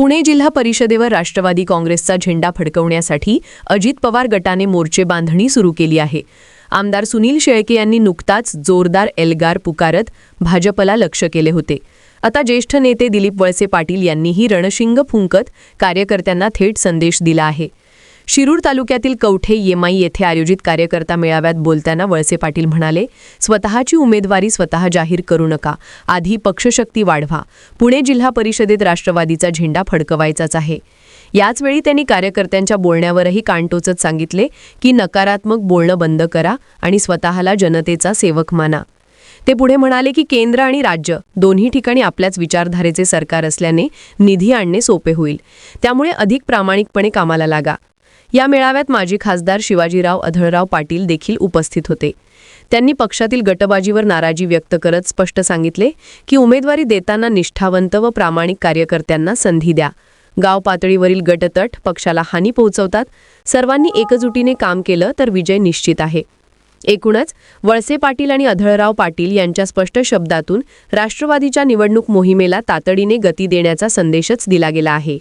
पुणे जिल्हा परिषदेवर राष्ट्रवादी काँग्रेसचा झेंडा फडकवण्यासाठी अजित पवार गटाने मोर्चे बांधणी सुरू केली आहे. आमदार सुनील शेळके यांनी नुकताच जोरदार एल्गार पुकारत भाजपला लक्ष केले होते. आता ज्येष्ठ नेते दिलीप वळसे पाटील यांनीही रणशिंग फुंकत कार्यकर्त्यांना थेट संदेश दिला आहे. शिरूर तालुक्यातील कवठे येमाई येथे आयोजित कार्यकर्ता मेळाव्यात बोलताना वळसे पाटील म्हणाले स्वतःची उमेदवारी स्वतः जाहीर करू नका. आधी पक्षशक्ती वाढवा. पुणे जिल्हा परिषदेत राष्ट्रवादीचा झेंडा फडकवायचाच आहे. याचवेळी त्यांनी कार्यकर्त्यांच्या बोलण्यावरही कानटोचत सांगितले की नकारात्मक बोलणं बंद करा आणि स्वतःला जनतेचा सेवक माना. ते पुढे म्हणाले की केंद्र आणि राज्य दोन्ही ठिकाणी आपल्याच विचारधारेचे सरकार असल्याने निधी आणणे सोपे होईल. त्यामुळे अधिक प्रामाणिकपणे कामाला लागा. या मेळाव्यात माजी खासदार शिवाजीराव अधळराव पाटील देखील उपस्थित होते. त्यांनी पक्षातील गटबाजीवर नाराजी व्यक्त करत स्पष्ट सांगितले की उमेदवारी देताना निष्ठावंत व प्रामाणिक कार्यकर्त्यांना संधी द्या. गाव पातळीवरील गटतट पक्षाला हानी पोहोचवतात. सर्वांनी एकजुटीने काम केलं तर विजय निश्चित आहे. एकूणच वळसे पाटील आणि अधळराव पाटील यांच्या स्पष्ट शब्दातून राष्ट्रवादीच्या निवडणूक मोहिमेला तातडीने गती देण्याचा संदेशच दिला गेला आहे.